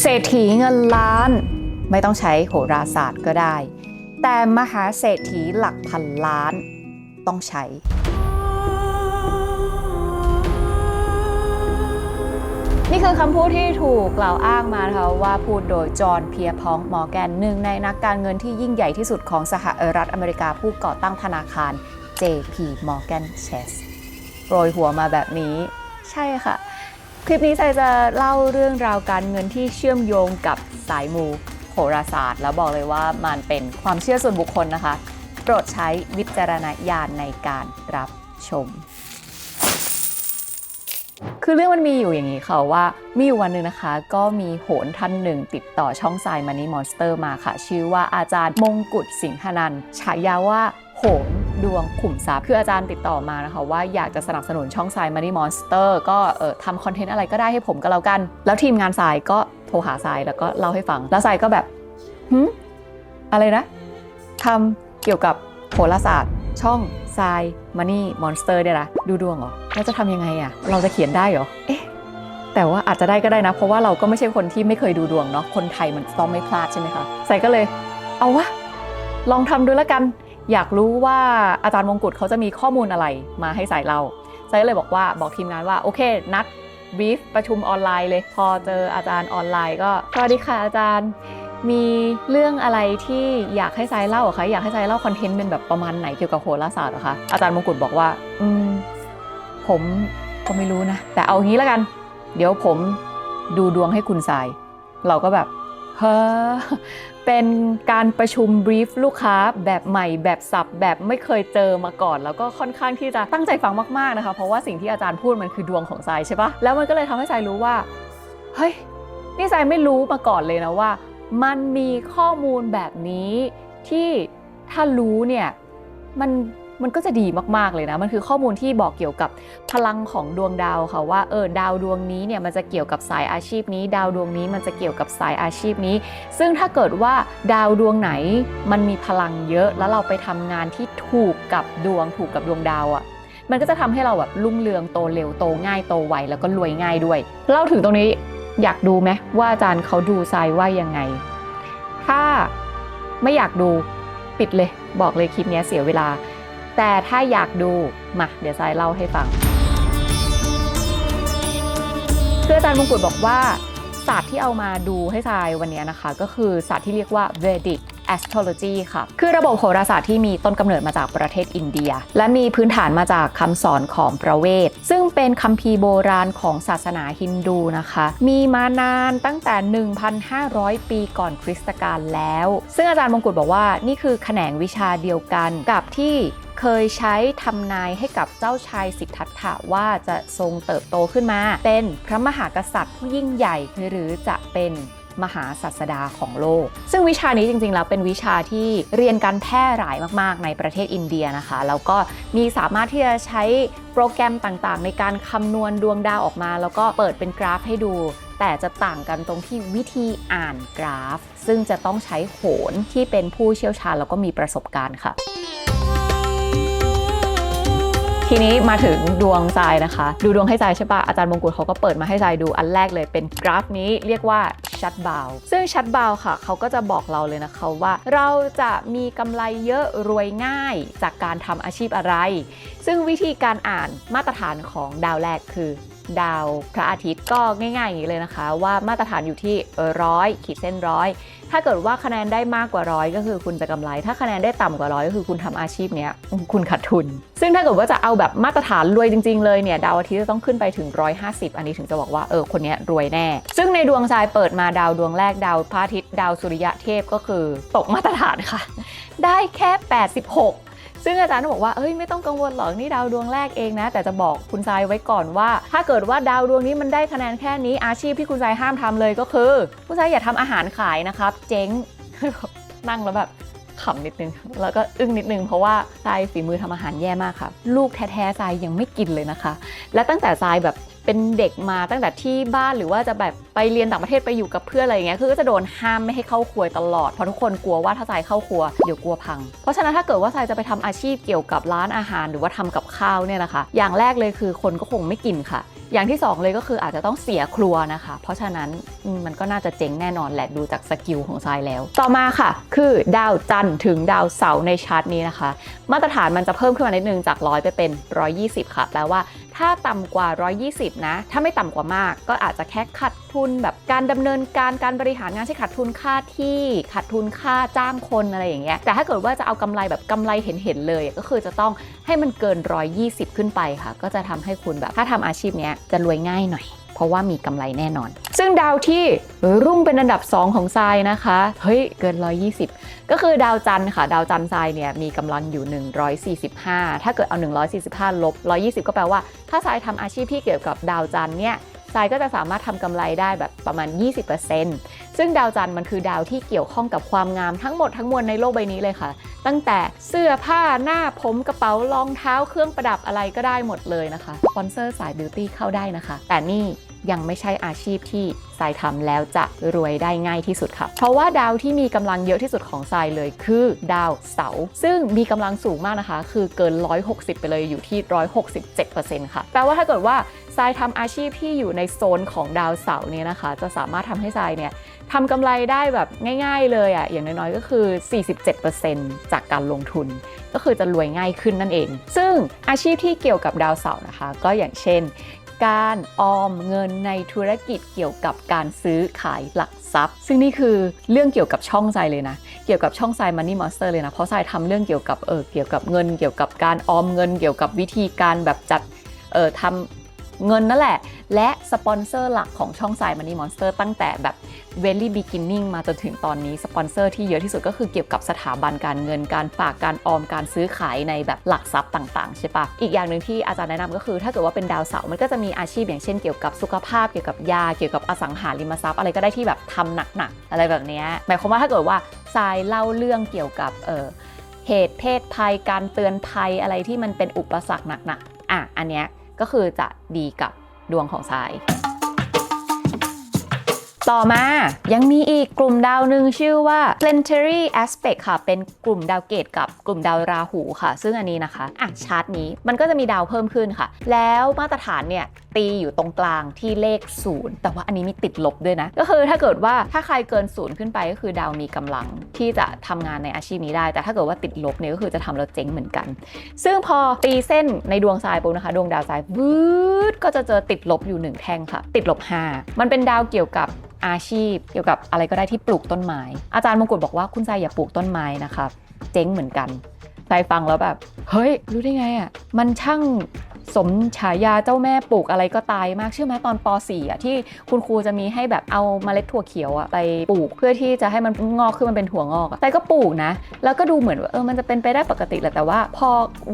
เศรษฐีเงินล้าน ไม่ต้องใช้โหราศาสตร์ก็ได้ แต่มหาเศรษฐีหลักพันล้านต้องใช้ นี่คือคำพูดที่ถูกกล่าวอ้างมานะคะว่าพูดโดยจอห์นเพียร์พองมอร์แกนหนึ่งในนักการเงินที่ยิ่งใหญ่ที่สุดของสหรัฐอเมริกาผู้ก่อตั้งธนาคาร JP Morgan Chase โปรยหัวมาแบบนี้ ใช่ค่ะ คลิปนี้ใจจะเล่าเรื่องราวการเงินที่เชื่อมโยงกับสายมูโหราศาสตร์ แล้วบอกเลยว่ามันเป็นความเชื่อส่วนบุคคลนะคะ โปรดใช้วิจารณญาณในการรับชม คือเรื่องมันมีอยู่อย่างนี้ค่ะว่ามีอยู่วันหนึ่งนะคะ ก็มีโหนท่านหนึ่ง ติดต่อช่องทรายมันนี่มอนสเตอร์มาค่ะ ชื่อว่าอาจารย์มงกุฎสิงหนันฉายาว่าโหน ดวงขุมทรัพย์ คืออาจารย์ติดต่อมานะคะว่าอยากจะสนับสนุนช่องทรายมันนี่มอนสเตอร์ก็เออทำคอนเทนต์อะไรก็ได้ให้ผมก็แล้วกัน แล้วทีมงานทรายก็โทรหาทรายแล้วก็เล่าให้ฟัง แล้วทรายก็แบบหืมอะไรนะทำเกี่ยวกับโหราศาสตร์ ช่องทรายมันนี่มอนสเตอร์เนี่ยนะดูดวงเหรอแล้วจะทำยังไงอะ่ะเราจะเขียนได้เหรอเอ๊ะแต่ว่าอาจจะได้ก็ได้นะ เพราะว่าเราก็ไม่ใช่คนที่ไม่เคยดูดวงเนาะคนไทยมันต้องไม่พลาดใช่ไหมคะใส่ก็เลย เอาวะลองทำดูแล้วกัน อยากรู้ว่าอาจารย์มงกุฎเขาจะมีข้อมูลอะไรมาให้ใส่เราส่ก็เลยบอกว่าบอกทีมงานว่าโอเค นัดบีฟประชุมออนไลน์เลย พอเจออาจารย์ออนไลน์ก็สวัสดีค่ะอาจารย์ มีเรื่องอะไรที่อยากให้ทรายเล่าเหรอคะอยากให้ทรายเล่าคอนเทนต์เป็นแบบประมาณไหนเกี่ยวกับโหราศาสตร์เหรอคะอาจารย์มงกุฎบอกว่า อืมผมก็ไม่รู้นะ แต่เอางี้แล้วกัน เดี๋ยวผมดูดวงให้คุณทราย เราก็แบบ เฮ้อเป็นการประชุมบรีฟลูกค้าแบบใหม่แบบสับแบบไม่เคยเจอมาก่อน แล้วก็ค่อนข้างที่จะตั้งใจฟังมากๆนะคะ เพราะว่าสิ่งที่อาจารย์พูดมันคือดวงของทรายใช่ปะแล้วมันก็เลยทำให้ทรายรู้ว่า เฮ้ย นี่ทรายไม่รู้มาก่อนเลยนะว่า มันมีข้อมูลแบบนี้ที่ถ้ารู้เนี่ยมัน มันก็จะดีมากๆเลยนะ มันคือข้อมูลที่บอกเกี่ยวกับพลังของดวงดาวค่ะว่าเออดาวดวงนี้เนี่ยมันจะเกี่ยวกับสายอาชีพนี้ ดาวดวงนี้มันจะเกี่ยวกับสายอาชีพนี้ ซึ่งถ้าเกิดว่าดาวดวงไหนมันมีพลังเยอะ แล้วเราไปทำงานที่ถูกกับดวงถูกกับดวงดาวอะ่ะมันก็จะทำให้เราแบบรุ่งเรืองโตเร็วโตง่ายโตไวแล้วก็รวยง่ายด้วยเล่าถึงตรงนี้อยากดูไหมว่าอาจารย์เขาดูทรายว่ายังไง ถ้าไม่อยากดูปิดเลย บอกเลยคลิปนี้เสียเวลา แต่ถ้าอยากดู มาเดี๋ยวทรายเล่าให้ฟังคืออาจารย์มงกุฎบอกว่าศาสตร์ที่เอามาดูให้ทรายวันนี้นะคะ ก็คือศาสตร์ที่เรียกว่า Vedic astrology ค่ะ คือระบบโหราศาสตร์ที่มีต้นกำเนิดมาจากประเทศอินเดีย และมีพื้นฐานมาจากคำสอนของพระเวท ซึ่งเป็นคัมภีร์โบราณของศาสนาฮินดูนะคะ มีมานานตั้งแต่ 1,500 ปีก่อนคริสตกาลแล้ว ซึ่งอาจารย์มงกุฎบอกว่านี่คือแขนงวิชาเดียวกันกับที่ เคยใช้ทำนายให้กับเจ้าชายสิทธัตถะว่าจะทรงเติบโตขึ้นมา เป็นพระมหากษัตริย์ผู้ยิ่งใหญ่หรือจะเป็นมหาศาสดาของโลก ซึ่งวิชานี้จริงๆ แล้วเป็นวิชาที่เรียนการแพร่หลายมากๆ ในประเทศอินเดียนะคะ แล้วก็มีสามารถที่จะใช้โปรแกรมต่างๆ ในการคำนวณดวงดาวออกมา แล้วก็เปิดเป็นกราฟให้ดู แต่จะต่างกันตรงที่วิธีอ่านกราฟ ซึ่งจะต้องใช้โหนที่เป็นผู้เชี่ยวชาญแล้วก็มีประสบการณ์ค่ะ ทีนี้มาถึงดวงทรายนะคะ ดูดวงให้ทรายใช่ปะอาจารย์มงกุฎเขาก็เปิดมาให้ทรายดูอันแรกเลยเป็นกราฟนี้เรียกว่าชัดบาวซึ่งชัดบาวค่ะ เขาก็จะบอกเราเลยนะคะว่า เราจะมีกำไรเยอะรวยง่ายจากการทำอาชีพอะไร ซึ่งวิธีการอ่านมาตรฐานของดาวแรกคือ ดาวพระอาทิตย์ก็ง่ายๆอย่างนี้เลยนะคะ ว่ามาตรฐานอยู่ที่ร้อยขีดเส้นร้อยถ้าเกิดว่าคะแนนได้มากกว่าร้อยก็คือคุณจะกำไร ถ้าคะแนนได้ต่ำกว่าร้อยก็คือคุณทำอาชีพเนี้ยคุณขาดทุน ซึ่งถ้าเกิดว่าจะเอาแบบมาตรฐานรวยจริง ๆ เลยเนี่ยดาวอาทิตย์จะต้องขึ้นไปถึง 150 อันนี้ถึงจะบอกว่าเออคนนี้รวยแน่ ซึ่งในดวงทรายเปิดมาดาวดวงแรกดาวพระอาทิตย์ดาวสุริยะเทพก็คือตกมาตรฐานค่ะ ได้แค่ 86 ซึ่งอาจารย์ก็บอกว่าเอ้ยไม่ต้องกังวลหรอกนี่ดาวดวงแรกเองนะ แต่จะบอกคุณทรายไว้ก่อนว่า ถ้าเกิดว่าดาวดวงนี้มันได้คะแนนแค่นี้อาชีพที่คุณทรายห้ามทำเลยก็คือ คุณทรายอย่าทำอาหารขายนะครับ เจ๊งนั่งแล้วแบบขำนิดนึง แล้วก็อึ้งนิดนึง เพราะว่าทรายฝีมือทำอาหารแย่มากค่ะ ลูกแท้ๆทรายยังไม่กินเลยนะคะ และตั้งแต่ทรายแบบ เป็นเด็กมาตั้งแต่ที่บ้านหรือว่าจะแบบไปเรียนต่างประเทศไปอยู่กับเพื่อนอะไรอย่างเงี้ยคือก็จะโดนห้ามไม่ให้เข้าครัวตลอดเพราะทุกคนกลัวว่าถ้าทรายเข้าครัวเดี๋ยวกลัวพัง เพราะฉะนั้นถ้าเกิดว่าทรายจะไปทำอาชีพเกี่ยวกับร้านอาหาร หรือว่าทำกับข้าวเนี่ยนะคะ อย่างแรกเลยคือคนก็คงไม่กินค่ะ อย่างที่ 2 เลยก็คืออาจจะต้องเสียครัวนะคะ เพราะฉะนั้นมันก็น่าจะเจ๊งแน่นอนแหละดูจากสกิลของทรายแล้ว ต่อมาค่ะ คือดาวจันทร์ถึงดาวเสาร์ในชาร์ตนี้นะคะ มาตรฐานมันจะเพิ่มขึ้นมานิดนึงจาก100ไปเป็น 120 ค่ะแปลว่าถ้าต่ำกว่า 120 นะ ถ้าไม่ต่ำกว่ามาก ก็อาจจะแค่ขาดทุนแบบการดำเนินการการบริหารงานที่ขาดทุนค่าที่ขาดทุนค่าจ้างคนอะไรอย่างเงี้ยแต่ถ้าเกิดว่าจะเอากำไรแบบกำไรเห็นๆเลย ก็คือจะต้องให้มันเกิน 120 ขึ้นไปค่ะ ก็จะทำให้คุณแบบถ้าทำอาชีพเนี้ยจะรวยง่ายหน่อย เพราะว่ามีกำไรแน่นอน ซึ่งดาวที่รุ่งเป็นอันดับ 2 ของทรายนะคะ เฮ้ย เกิน 120 ก็คือดาวจันทร์ค่ะ ดาวจันทร์ทรายเนี่ยมีกำลังอยู่ 145 ถ้าเกิดเอา 145 ลบ 120 ก็แปลว่า ถ้าทรายทำอาชีพที่เกี่ยวกับดาวจันทร์เนี่ย ทรายก็จะสามารถทำกำไรได้แบบประมาณ 20%ซึ่งดาวจันทร์มันคือดาวที่เกี่ยวข้องกับความงามทั้งหมดทั้งมวลในโลกใบนี้เลยค่ะ ตั้งแต่เสื้อผ้าหน้าผมกระเป๋ารองเท้าเครื่องประดับอะไรก็ได้หมดเลยนะคะสปอนเซอร์สายบิวตี้เข้าได้นะคะ แต่นี่ ยังไม่ใช่อาชีพที่ทรายทำแล้วจะรวยได้ง่ายที่สุดค่ะ เพราะว่าดาวที่มีกำลังเยอะที่สุดของทรายเลยคือดาวเสาร์ซึ่งมีกำลังสูงมากนะคะ คือเกิน 160 ไปเลยอยู่ที่ 167%ค่ะแปลว่าถ้าเกิดว่าทรายทำอาชีพที่อยู่ในโซนของดาวเสาร์เนี่ยนะคะ จะสามารถทำให้ทรายเนี่ยทำกำไรได้แบบง่าย ๆ เลยอะ่ะอย่างน้อยๆก็คือ 47%จากการลงทุน ก็คือจะรวยง่ายขึ้นนั่นเอง ซึ่งอาชีพที่เกี่ยวกับดาวเสาร์นะคะ ก็อย่างเช่น การออมเงินในธุรกิจเกี่ยวกับการซื้อขายหลักทรัพย์ ซึ่งนี่คือเรื่องเกี่ยวกับช่องใจเลยนะ เกี่ยวกับช่องใจ Money Monster เลยนะ เพราะใจทำเรื่องเกี่ยวกับเออเกี่ยวกับเงิน เกี่ยวกับการออมเงิน เกี่ยวกับวิธีการแบบจัดเออทำ เงินนั่นแหละ และสปอนเซอร์หลักของช่องใจ Money Monster ตั้งแต่แบบ very beginning มาจนถึงตอนนี้สปอนเซอร์ที่เยอะที่สุดก็คือเกี่ยวกับสถาบันการเงินการฝากการออมการซื้อขายในแบบหลักทรัพย์ต่างๆใช่ปะอีกอย่างหนึ่งที่อาจารย์แนะนำก็คือ ถ้าเกิดว่าเป็นดาวเสาร์มันก็จะมีอาชีพอย่างเช่นเกี่ยวกับสุขภาพเกี่ยวกับยาเกี่ยวกับอสังหาริมทรัพย์อะไรก็ได้ที่แบบทำหนักๆอะไรแบบนี้หมายความว่าถ้าเกิดว่าทรายเล่าเรื่องเกี่ยวกับเออเหตุเพศภัยการเตือนภัยอะไรที่มันเป็นอุปสรรคหนักๆอะอันเนี้ย ก็คือจะดีกับดวงของทราย ต่อมายังมีอีกกลุ่มดาวหนึ่งชื่อว่า planetary aspect ค่ะ เป็นกลุ่มดาวเกตกับกลุ่มดาวราหูค่ะ ซึ่งอันนี้นะคะ อะชาร์ตนี้มันก็จะมีดาวเพิ่มขึ้นค่ะ แล้วมาตรฐานเนี่ย ตีอยู่ตรงกลางที่เลขศูนย์แต่ว่าอันนี้มีติดลบด้วยนะ ก็คือถ้าเกิดว่าถ้าใครเกินศูนย์ขึ้นไปก็คือดาวมีกำลังที่จะทำงานในอาชีพนี้ได้ แต่ถ้าเกิดว่าติดลบเนี่ยก็คือจะทำแล้วเจ๊งเหมือนกัน ซึ่งพอตีเส้นในดวงทรายปุ๊บนะคะ ดวงดาวทรายวืดก็จะเจอติดลบอยู่หนึ่งแท่งค่ะ ติดลบ 5 มันเป็นดาวเกี่ยวกับอาชีพ เกี่ยวกับอะไรก็ได้ที่ปลูกต้นไม้ อาจารย์มงกุฎบอกว่าคุณทรายอย่าปลูกต้นไม้นะคะเจ๊งเหมือนกันทรายฟังแล้วแบบ เฮ้ย รู้ได้ไงอะ่ะ มันช่าง สมฉายาเจ้าแม่ปลูกอะไรก็ตายมากเชื่อไหมตอนป .4 อะที่คุณครูจะมีให้แบบเอาเมล็ดถั่วเขียวอะไปปลูกเพื่อที่จะให้มันงอกขึ้นมันเป็นถั่วงอกแต่ก็ปลูกนะ แล้วก็ดูเหมือนว่าเออมันจะเป็นไปได้ปกติแหละแต่ว่า พอ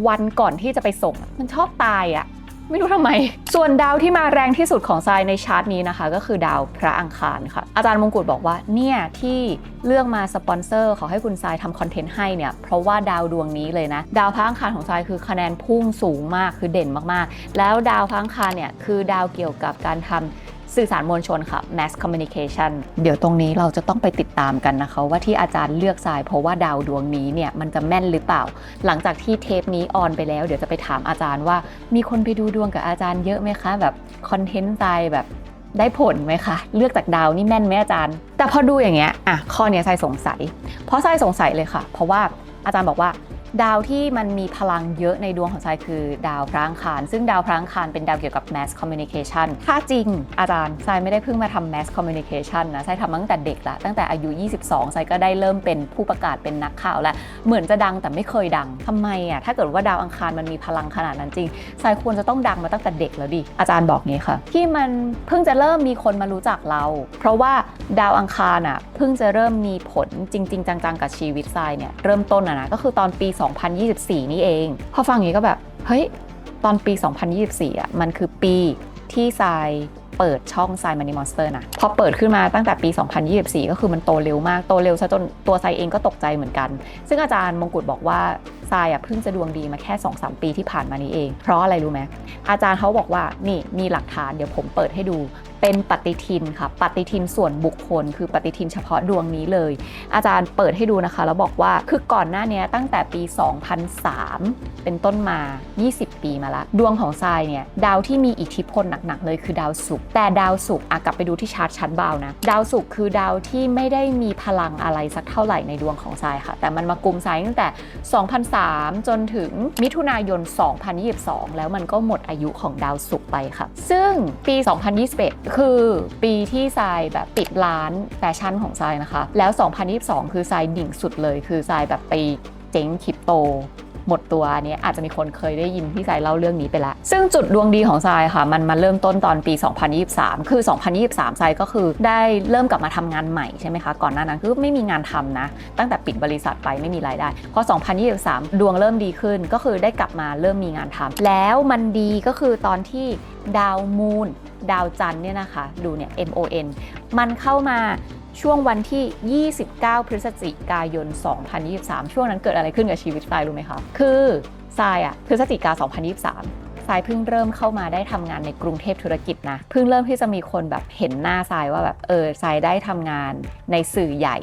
วันก่อนที่จะไปส่งมันชอบตายอะ ไม่รู้ทำไม ส่วนดาวที่มาแรงที่สุดของทรายในชาร์ตนี้นะคะ ก็คือดาวพระอังคารค่ะ อาจารย์มงกุฎบอกว่าเนี่ยที่เลือกมาสปอนเซอร์ขอให้คุณทรายทำคอนเทนต์ให้เนี่ยเพราะว่าดาวดวงนี้เลยนะ ดาวพระอังคารของทรายคือคะแนนพุ่งสูงมากคือเด่นมากๆ แล้วดาวพระอังคารเนี่ยคือดาวเกี่ยวกับการทำ สื่อสารมวลชนค่ะ mass communication เดี๋ยวตรงนี้เราจะต้องไปติดตามกันนะคะ ว่าที่อาจารย์เลือกทรายเพราะว่าดาวดวงนี้เนี่ยมันจะแม่นหรือเปล่า หลังจากที่เทปนี้ออนไปแล้ว เดี๋ยวจะไปถามอาจารย์ว่า มีคนไปดูดวงกับอาจารย์เยอะไหมคะ แบบคอนเทนต์ทรายแบบได้ผลไหมคะ เลือกจากดาวนี่แม่นไหมอาจารย์ แต่พอดูอย่างเงี้ยอะข้อเนี้ยทรายสงสัย เพราะทรายสงสัยเลยค่ะ เพราะว่าอาจารย์บอกว่า ดาวที่มันมีพลังเยอะในดวงของทรายคือดาวพระอังคาร ซึ่งดาวพระอังคารเป็นดาวเกี่ยวกับ mass communication ถ้าจริงอาจารย์ทรายไม่ได้เพิ่งมาทำ mass communication นะทรายทำมาตั้งแต่เด็กละตั้งแต่อายุ 22ทรายก็ได้เริ่มเป็นผู้ประกาศเป็นนักข่าวแล้ว เหมือนจะดังแต่ไม่เคยดังทำไมอะถ้าเกิดว่าดาวอังคารมันมีพลังขนาดนั้นจริงทรายควรจะต้องดังมาตั้งแต่เด็กแล้วดิอาจารย์บอกงี้ค่ะ ที่มันเพิ่งจะเริ่มมีคนมารู้จักเรา เพราะว่าดาวอังคารอะเพิ่งจะเริ่มมีผลจริง ๆ จังๆกับชีวิตทรายเนี่ยเริ่มต้นอะนะก็คือตอนปี2024 นี่เอง พอฟังอย่างนี้ก็แบบ เฮ้ย ตอนปี 2024 อะ มันคือปีที่ทรายเปิดช่องทราย Money Monster นะ พอเปิดขึ้นมาตั้งแต่ปี 2024 ก็คือมันโตเร็วมาก โตเร็วซะจนตัวทรายเองก็ตกใจเหมือนกัน ซึ่งอาจารย์มงกุฎบอกว่า ทรายอะเพิ่งจะดวงดีมาแค่2-3ปีที่ผ่านมานี้เอง เพราะอะไรรู้ไหมอาจารย์เขาบอกว่านี่มีหลักฐานเดี๋ยวผมเปิดให้ดู เป็นปฏิทินค่ะปฏิทินส่วนบุคคล คือปฏิทินเฉพาะดวงนี้เลย อาจารย์เปิดให้ดูนะคะ แล้วบอกว่าคือก่อนหน้านี้ตั้งแต่ปี 2003 เป็นต้นมา 20 ปีมาละ ดวงของทรายเนี่ยดาวที่มีอิทธิพลหนักๆเลยคือดาวศุกร์แต่ดาวศุกร์อะกลับไปดูที่ชาร์ตชั้นบาวนะดาวศุกร์คือดาวที่ไม่ได้มีพลังอะไรสักเท่าไหร่ในดวงของทรายค่ะ แต่มันมากุมทรายตั้งแต่ 2003จนถึงมิถุนายน 2022 แล้วมันก็หมดอายุของดาวศุกร์ไปค่ะ ซึ่งปี 2021 คือปีที่ทรายแบบปิดร้านแฟชั่นของทรายนะคะ แล้ว 2022 คือทรายดิ่งสุดเลย คือทรายแบบไปเจ๊งคริปโต หมดตัวนเนี้ยอาจจะมีคนเคยได้ยินพี่สายเล่าเรื่องนี้ไปแล้วซึ่งจุดดวงดีของทรายค่ะ มันมาเริ่มต้นตอนปี 2023 คือ 2023ทรายก็คือได้เริ่มกลับมาทำงานใหม่ใช่ไหมคะ ก่อนหน้านั้นคือไม่มีงานทำนะ ตั้งแต่ปิดบริษัทไปไม่มีรายได้พอ 2023 ดวงเริ่มดีขึ้นก็คือได้กลับมาเริ่มมีงานทำแล้วมันดีก็คือตอนที่ดาวมูนดาวจันเนี่ยนะคะ ดูเนี่ย MON มันเข้ามา ช่วงวันที่ 29 พฤศจิกายน 2023 ช่วงนั้นเกิดอะไรขึ้นกับชีวิตทรายรู้ไหมคะ คือทรายอะพฤศจิกา 2023ทรายเพิ่งเริ่มเข้ามาได้ทำงานในกรุงเทพธุรกิจนะเพิ่งเริ่มที่จะมีคนแบบเห็นหน้าทรายว่าแบบเออทรายได้ทำงานในสื่อใหญ่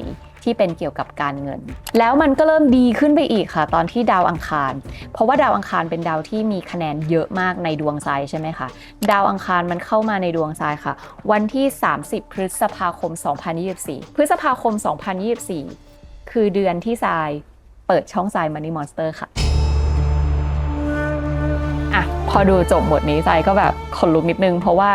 ที่เป็นเกี่ยวกับการเงิน แล้วมันก็เริ่มดีขึ้นไปอีกค่ะ ตอนที่ดาวอังคาร เพราะว่าดาวอังคารเป็นดาวที่มีคะแนนเยอะมากในดวงทรายใช่ไหมคะดาวอังคารมันเข้ามาในดวงทรายค่ะ วันที่ 30 พฤษภาคม 2024 พฤษภาคม 2024 คือเดือนที่ทรายเปิดช่องทราย Money Monster ค่ะอะพอดูจบบทนี้ทรายก็แบบขนลุกนิดนึงเพราะว่า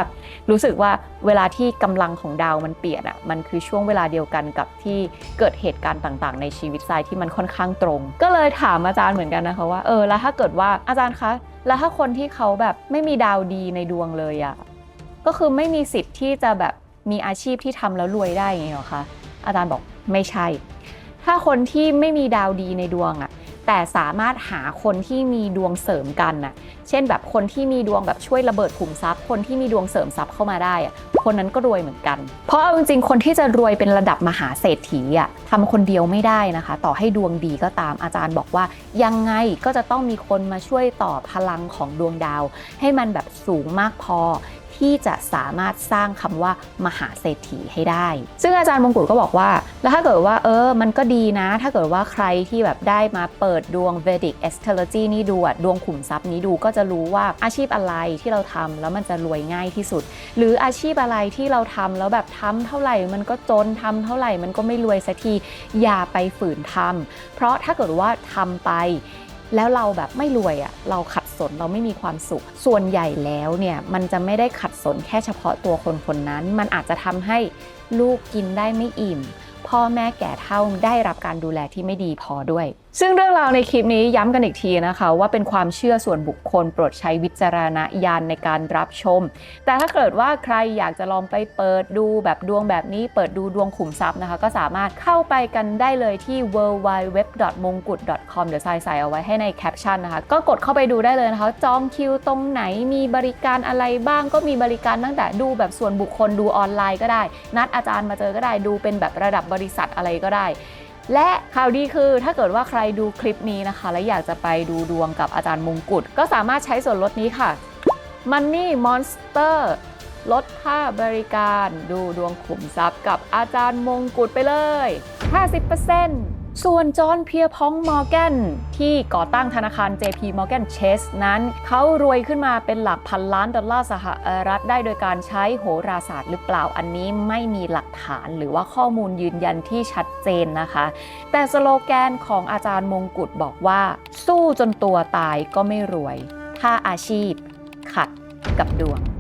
รู้สึกว่าเวลาที่กำลังของดาวมันเปลี่ยนอะมันคือช่วงเวลาเดียวกันกับที่เกิดเหตุการณ์ต่างๆ ในชีวิตทรายที่มันค่อนข้างตรง ก็เลยถามอาจารย์เหมือนกันนะคะว่าเออแล้วถ้าเกิดว่าอาจารย์คะ แล้วถ้าคนที่เขาแบบไม่มีดาวดีในดวงเลยอะก็คือไม่มีสิทธิ์ที่จะแบบมีอาชีพที่ทำแล้วรวยได้อย่างหรอคะอาจารย์บอกไม่ใช่ ถ้าคนที่ไม่มีดาวดีในดวงอะ แต่สามารถหาคนที่มีดวงเสริมกันน่ะ เช่นแบบคนที่มีดวงแบบช่วยระเบิดขุมทรัพย์ คนที่มีดวงเสริมทรัพย์เข้ามาได้อะคนนั้นก็รวยเหมือนกัน เพราะเอาจริงๆคนที่จะรวยเป็นระดับมหาเศรษฐีอะทำคนเดียวไม่ได้นะคะ ต่อให้ดวงดีก็ตามอาจารย์บอกว่า ยังไงก็จะต้องมีคนมาช่วยต่อพลังของดวงดาว ให้มันแบบสูงมากพอ ที่จะสามารถสร้างคำว่ามหาเศรษฐีให้ได้ ซึ่งอาจารย์มงกุฎก็บอกว่า แล้วถ้าเกิดว่าเออ มันก็ดีนะ ถ้าเกิดว่าใครที่แบบได้มาเปิดดวง Vedic Astrology นี่ดูดวงขุมทรัพย์นี้ดูก็จะรู้ว่าอาชีพอะไรที่เราทำแล้วมันจะรวยง่ายที่สุด หรืออาชีพอะไรที่เราทำแล้วแบบทำเท่าไหร่มันก็จนทำเท่าไหร่มันก็ไม่รวยสักทีอย่าไปฝืนทำเพราะถ้าเกิดว่าทำไป แล้วเราแบบไม่รวยอะ่ะเราขัดสนเราไม่มีความสุข ส่วนใหญ่แล้วเนี่ยมันจะไม่ได้ขัดสนแค่เฉพาะตัวคนคนนั้น มันอาจจะทำให้ลูกกินได้ไม่อิ่ม พ่อแม่แก่เท่าได้รับการดูแลที่ไม่ดีพอด้วยซึ่งเรื่องราวในคลิปนี้ย้ำกันอีกทีนะคะ ว่าเป็นความเชื่อส่วนบุคคลโปรดใช้วิจารณญาณในการรับชม แต่ถ้าเกิดว่าใครอยากจะลองไปเปิดดูแบบดวงแบบนี้ เปิดดูดวงขุมทรัพย์นะคะ ก็สามารถเข้าไปกันได้เลยที่ w w w m o n g u t c o m เดี๋ยวใส่ใส่เอาไว้ให้ในแคปชั่นนะคะ ก็กดเข้าไปดูได้เลยนะคะ จองคิวตรงไหนมีบริการอะไรบ้างก็มีบริการตั้งแต่ดูแบบส่วนบุคคลดูออนไลน์ก็ได้ นัดอาจารย์มาเจอก็ได้ดูเป็นแบบระดับบริษัทอะไรก็ได้ และข่าวดีคือถ้าเกิดว่าใครดูคลิปนี้นะคะ และอยากจะไปดูดวงกับอาจารย์มงกุฎก็สามารถใช้ส่วนลดนี้ค่ะ Money Monster ลดค่าบริการดูดวงขุมทรัพย์กับอาจารย์มงกุฎไปเลย 50% ส่วนจอห์นเพียพองมอร์แกนที่ก่อตั้งธนาคาร JP Morgan Chase นั้น เขารวยขึ้นมาเป็นหลักพันล้านดอลลาร์สหรัฐได้โดยการใช้โหราศาสตร์หรือเปล่าอันนี้ไม่มีหลักฐานหรือว่าข้อมูลยืนยันที่ชัดเจนนะคะ แต่สโลแกนของอาจารย์มงกุฎบอกว่า สู้จนตัวตายก็ไม่รวย ถ้าอาชีพ ขัดกับดวง